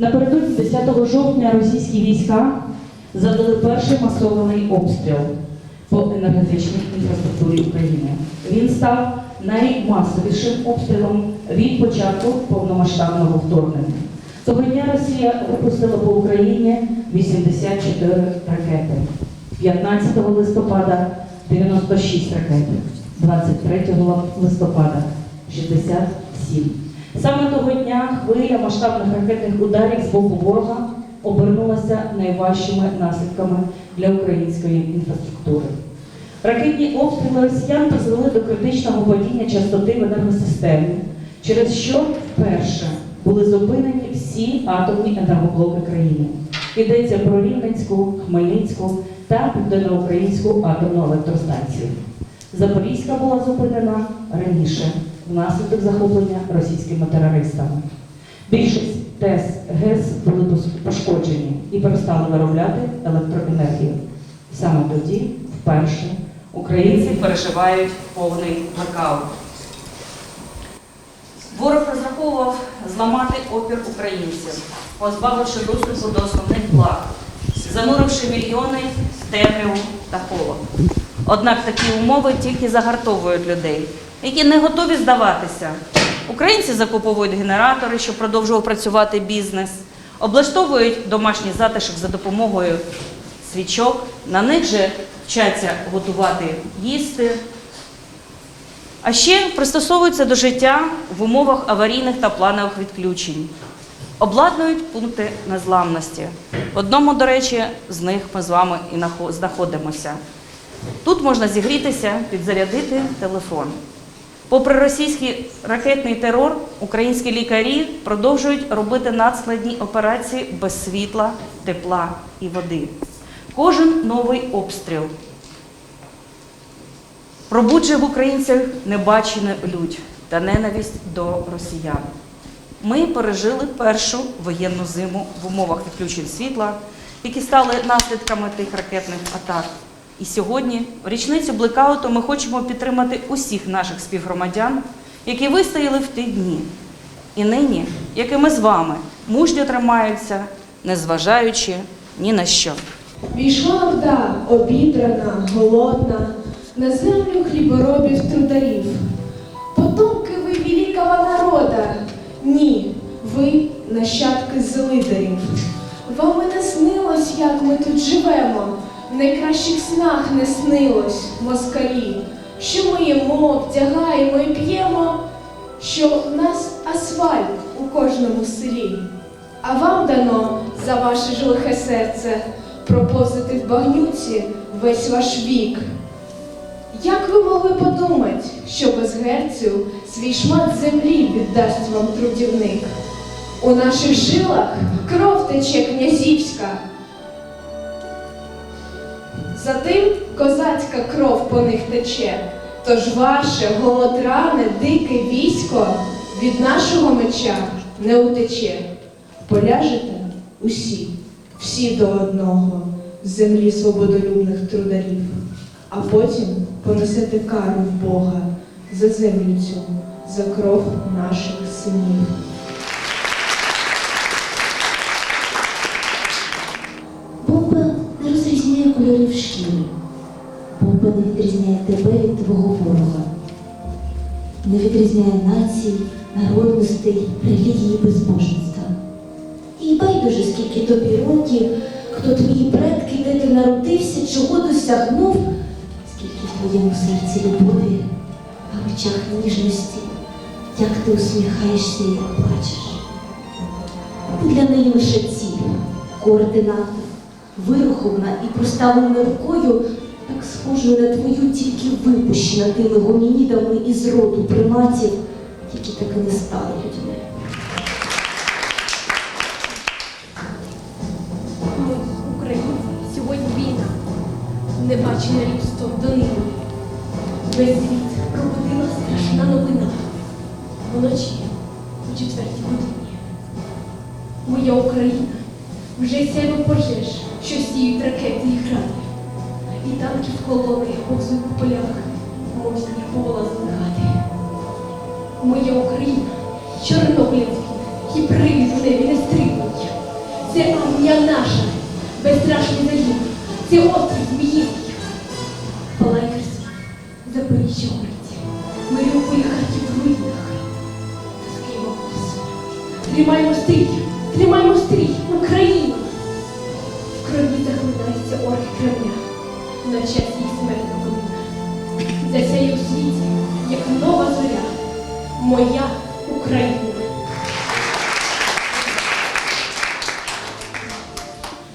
Напередодні 10 жовтня російські війська завдали перший масований обстріл по енергетичній інфраструктурі України. Він став наймасовішим обстрілом від початку повномасштабного вторгнення. Того дня Росія випустила по Україні 84 ракети. 15 листопада 96 ракет, 23 листопада 67. Саме того дня хвиля масштабних ракетних ударів з боку ворога обернулася найважчими наслідками для української інфраструктури. Ракетні обстріли росіян призвели до критичного падіння частоти в енергосистемі, через що вперше були зупинені всі атомні енергоблоки країни. Йдеться про Рівненську, Хмельницьку та Південноукраїнську атомну електростанцію. Запорізька була зупинена раніше внаслідок захоплення російськими терористами. Більшість ТЕС ГЕС були пошкоджені і перестали виробляти електроенергію. Саме тоді, вперше, українці переживають повний блокаут. Ворог розраховував зламати опір українців, позбавивши доступу до основних благ, зануривши мільйони в темряву та холод. Однак такі умови тільки загартовують людей, які не готові здаватися. Українці закуповують генератори, щоб продовжував працювати бізнес, облаштовують домашній затишок за допомогою свічок. На них же вчаться готувати їсти, а ще пристосовуються до життя в умовах аварійних та планових відключень. Обладнують пункти незламності. В одному, до речі, з них ми з вами і знаходимося. Тут можна зігрітися, підзарядити телефон. Попри російський ракетний терор, українські лікарі продовжують робити надскладні операції без світла, тепла і води. Кожен новий обстріл пробуджує в українцях небачену лють та ненависть до росіян. Ми пережили першу воєнну зиму в умовах відключень світла, які стали наслідками тих ракетних атак. І сьогодні, в річницю блекауту, ми хочемо підтримати усіх наших співгромадян, які вистояли в ті дні. І нині, як і ми з вами, мужньо тримаються, незважаючи ні на що. Війшла Орда, обідрана, голодна, на землю хліборобів трударів. Потомки ви великого народа, ні, ви нащадки злидарів. Вам і не снилось, як ми тут живемо, в найкращих снах не снилось, москалі, що ми їмо, вдягаємо і п'ємо, що в нас асфальт у кожному селі. А вам дано за ваше ж лихе серце проповзати в багнюці весь ваш вік. Як ви могли подумати, що без герцю свій шмат землі віддасть вам трудівник? У наших жилах кров тече князівська. Затим козацька кров по них тече, тож ваше голодране, дике військо від нашого меча не утече. Поляжете усі, всі до одного, з землі свободолюбних трударів, а потім понесете кару в Бога за землю цю, за кров наших синів. Розрізняє кольорів шкіри. Бомба не відрізняє тебе від твого ворога. Не відрізняє націй, народностей, релігії, безбожництва. І байдуже, скільки тобі років, хто твої предки, де ти народився, чого досягнув, скільки в твоєму серці любові, а в очах ніжності, як ти усміхаєшся і плачеш. Ти для неї лише ціль, координата, вирухована і проставлена рукою, так схожою на твою, тільки випущена тими гомінідами із роду приматів, які так і не стали людьми. Ми, українці, сьогодні війна, небачене людство донині. Весь світ пробудила страшна новина. Вночі, у четвертій годині. Моя Україна вже сяйво пожеж, що сіють ракети і гради. І танки в колони повзуть по полях, мов сніг повола зникати. Моя Україна, чорнобилівський, і привід в небі не стримують. Це армія наша, безстрашний загін, це острів Зміївський. Палає Херсон, Запоріжжя горить, Маріуполь Харків в руїнах. Тримаймо стрій, тримаймо стрій, Україну! Крові захлинається орки Кремля, на час їх смертна година. Засяє у світі, як нова зоря, моя Україна.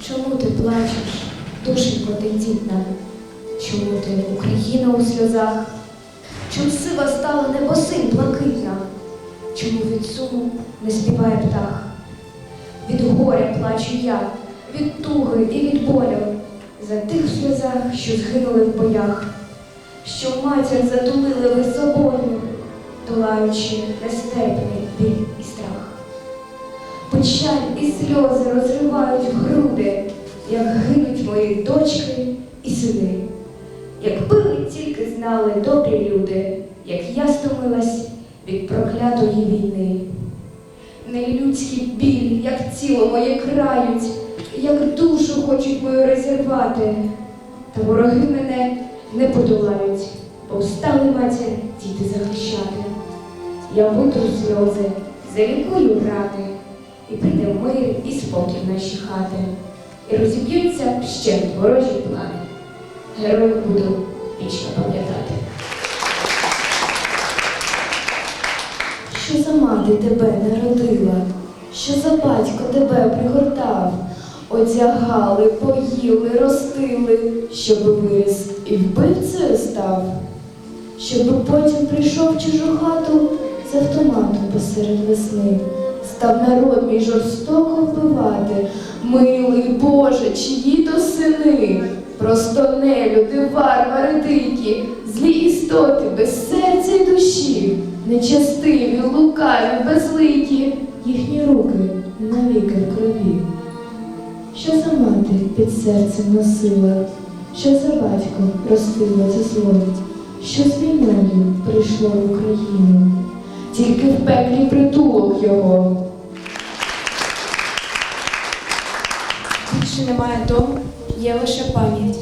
Чому ти плачеш, душенько тендітна? Чому ти Україна у сльозах? Чому сива стала небосим блакитна? Чому від суму не співає птах? Від горя плачу я, від туги і від болю, за тих сльозах, що згинули в боях, що матір затулили ви собою, долаючи нестерпний біль і страх. Печаль і сльози розривають в груди, як гинуть мої дочки і сини. Якби ви тільки знали, добрі люди, як я стомилась від проклятої війни. Нелюдський біль, як тіло моє крають, як душу хочуть мою розірвати. Та вороги мене не подолають, бо встали матір діти захищати. Я витру сльози, залікую рани, і прийде мир і спокій в наші хати, і розіб'ються ще ворожі плани. Героїв буду вічно пам'ятати. Що за мати тебе народила, що за батько тебе пригортав, одягали, поїли, ростили, щоб виріс і вбивцею став, щоб потім прийшов в чужу хату з автоматом посеред весни, став народ мій жорстоко вбивати. Милий Боже, чиї то сини, просто нелюди, варвари дикі, злі істоти без серця й душі, нечестиві, лукаві, безликі, їхні руки навіки в крові. Що за мати під серцем носила, що за батько ростила це що з війною прийшло в Україну, тільки в пеклі притулок його. Більше немає дому, є лише пам'ять.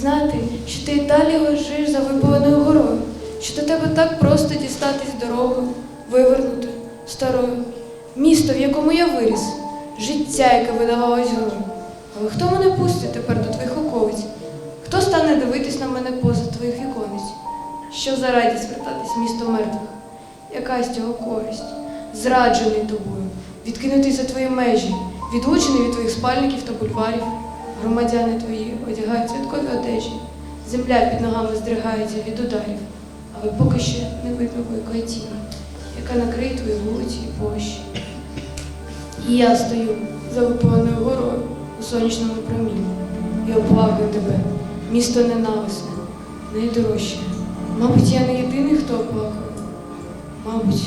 Знати, що ти далі лежиш за випаленою горою, що до тебе так просто дістатись дорогою, вивернути старою. Місто, в якому я виріс, життя, яке видавалось грою. Але хто мене пустить тепер до твоїх околиць? Хто стане дивитись на мене поза твоїх віконець? Що за радість вертатись місто мертвих? Яка з цього користь? Зраджений тобою, відкинутий за твої межі, відлучений від твоїх спальників та бульварів. Громадяни твої одягають святкові одежі, земля під ногами здригається від ударів, але поки ще не видно великої тіні, яка накриє твої вулиці і площі. І я стою за випаленою горою у сонячному промінні і оплакую тебе, місто ненависне, найдорожче. Мабуть, я не єдиний, хто оплакує. Мабуть.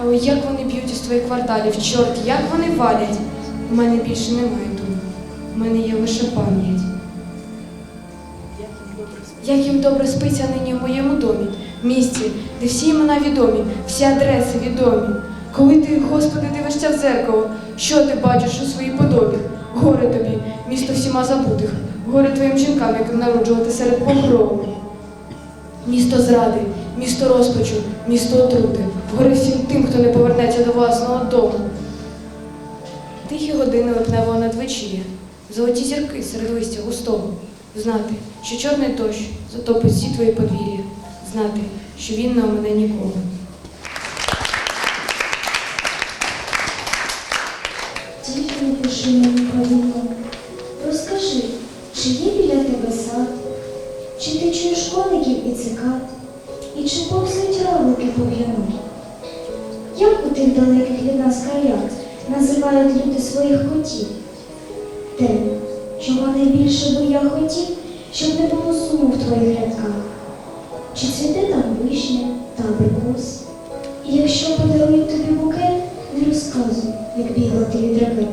Але як вони б'ють із твоїх кварталів, чорт, як вони валять? У мене більше немає дому. У мене є лише пам'ять. Як їм добре спиться нині в моєму домі, місці, де всі імена відомі, всі адреси відомі. Коли ти, Господи, дивишся в дзеркало, що ти бачиш у своїй подобі? Горе тобі, місто всіма забутих, горе твоїм жінкам, яким народжувати серед покрову. Місто зради, місто розпачу, місто отрути, горе всім тим, хто не повернеться до власного дому. Тихі години липневого надвечір'я, золоті зірки серед листя густого. Знати, що чорний дощ затопить всі твої подвір'я, знати, що він не мене ніколи. Тільки не пиши мені правильно. Розкажи, чи є біля тебе сад, чи ти чуєш коників і цикад, і чи повзають равлики по в'яну? Як у тих далеких від нас краях називають люди своїх котів? Те, чого найбільше би я хотів, щоб не було суму в твоїх рядках. Чи цвіте там вишня та не як бігла ти від ракет.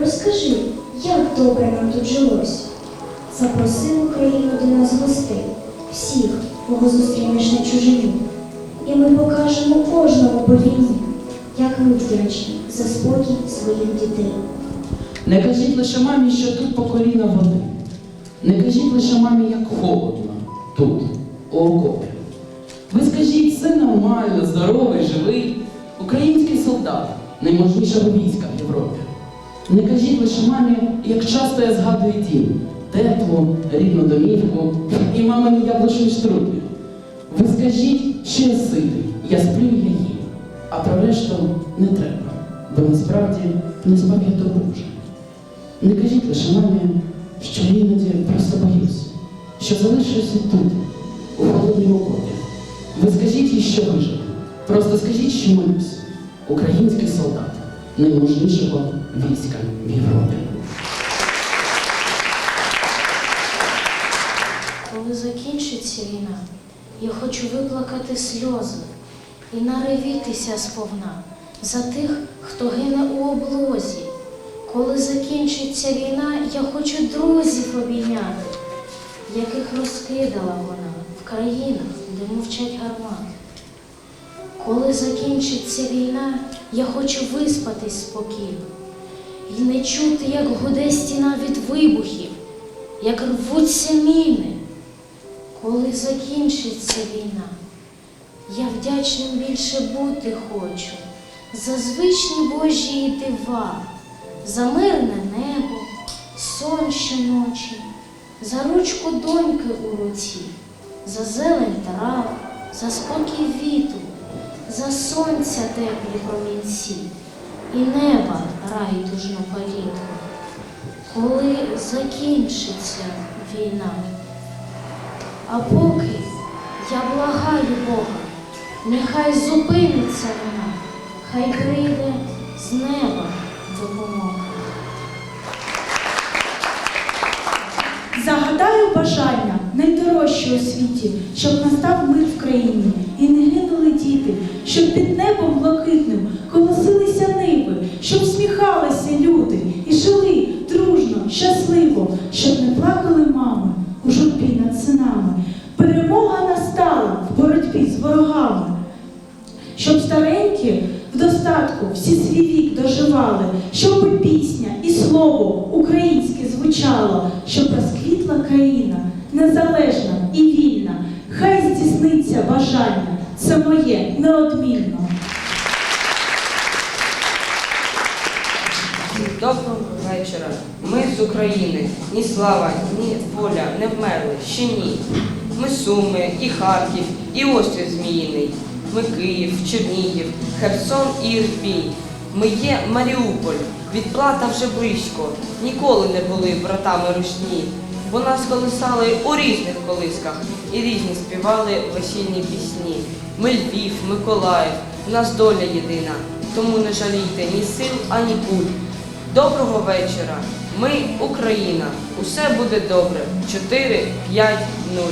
Розкажи, як добре нам тут жилось. Запроси Україну до нас гостей, всіх, кого зустрінеш на чужині. І ми покажемо кожному по війні, як ми вдячні за спокій своїх дітей. Не кажіть лише мамі, що тут по коліна води. Не кажіть лише мамі, як холодно тут, у окопі. Ви скажіть, все нормально, здоровий, живий, український солдат, найможливішого війська в Європі. Не кажіть лише мамі, як часто я згадую дім, теплу, рідну домівку і мамині яблучні штрудки. Ви скажіть, що я ситий, я сплю я їм, а про решту не треба, бо насправді не спав я дуже. Не кажіть лише мамі, що я іноді просто боюсь, що залишуся тут, у холодній окопі. Ви скажіть їй, що вижив. Просто скажіть, що молюсь. Український солдат найможливішого війська в Європі. Коли закінчиться війна, я хочу виплакати сльози і наривітися сповна за тих, хто гине у облозі. Коли закінчиться війна, я хочу друзів обійняти, яких розкидала вона в країнах, де мовчать гармати. Коли закінчиться війна, я хочу виспатись спокійно і не чути, як гуде стіна від вибухів, як рвуться міни. Коли закінчиться війна, я вдячним більше бути хочу за звичні Божі дива, за мирне небо, сон щоночі, за ручку доньки у руці, за зелень трав, за спокій вітру, за сонця теплі промінці і неба райдужну палітку. Коли закінчиться війна. А поки я благаю Бога, нехай зупиниться вона, хай прийде з неба допомога. Загадаю бажання найдорожче у світі, щоб настав мир в країні і не гинули діти, щоб під небом блакитним колосилися ниви, щоб сміхалися люди і жили дружно, щасливо, щоб не плакали мами у журбі над синами. Перемога настала в боротьбі з ворогами. Щоб старенькі в достатку всі свій вік доживали, щоб і пісня і слово українське звучало, щоб розквітла країна, незалежна і вільна. Хай здійсниться бажання, це моє неодмінно. Доброго вечора. Ми з України. Ні слава, ні воля не вмерли, ще ні. Ми Суми, і Харків, і острів Зміїний. Ми Київ, Чернігів, Херсон і Ірпінь. Ми є Маріуполь, відплата вже близько. Ніколи не були братами рушні, бо нас колисали у різних колисках і різні співали весільні пісні. Ми Львів, Миколаїв, в нас доля єдина, тому не жалійте ні сил, ані пуль. Доброго вечора. Ми Україна. Усе буде добре. 4, 5, 0.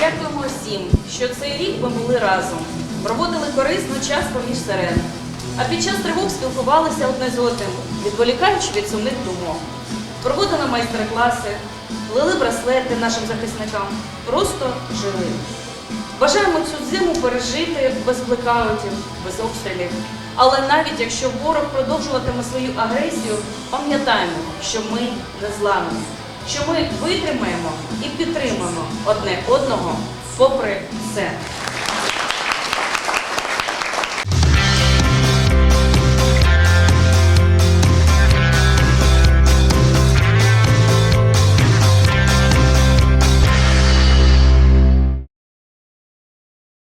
Дякуємо всім, що цей рік ми були разом, проводили корисну час поміж сирен, а під час тривог спілкувалися одне з одним, відволікаючи від сумних думок. Проводили майстер-класи, плели браслети нашим захисникам, просто жили. Бажаємо цю зиму пережити без блекаутів, без обстрілів. Але навіть якщо ворог продовжуватиме свою агресію, пам'ятаємо, що ми не зламані, що ми витримаємо і підтримаємо одне одного попри все.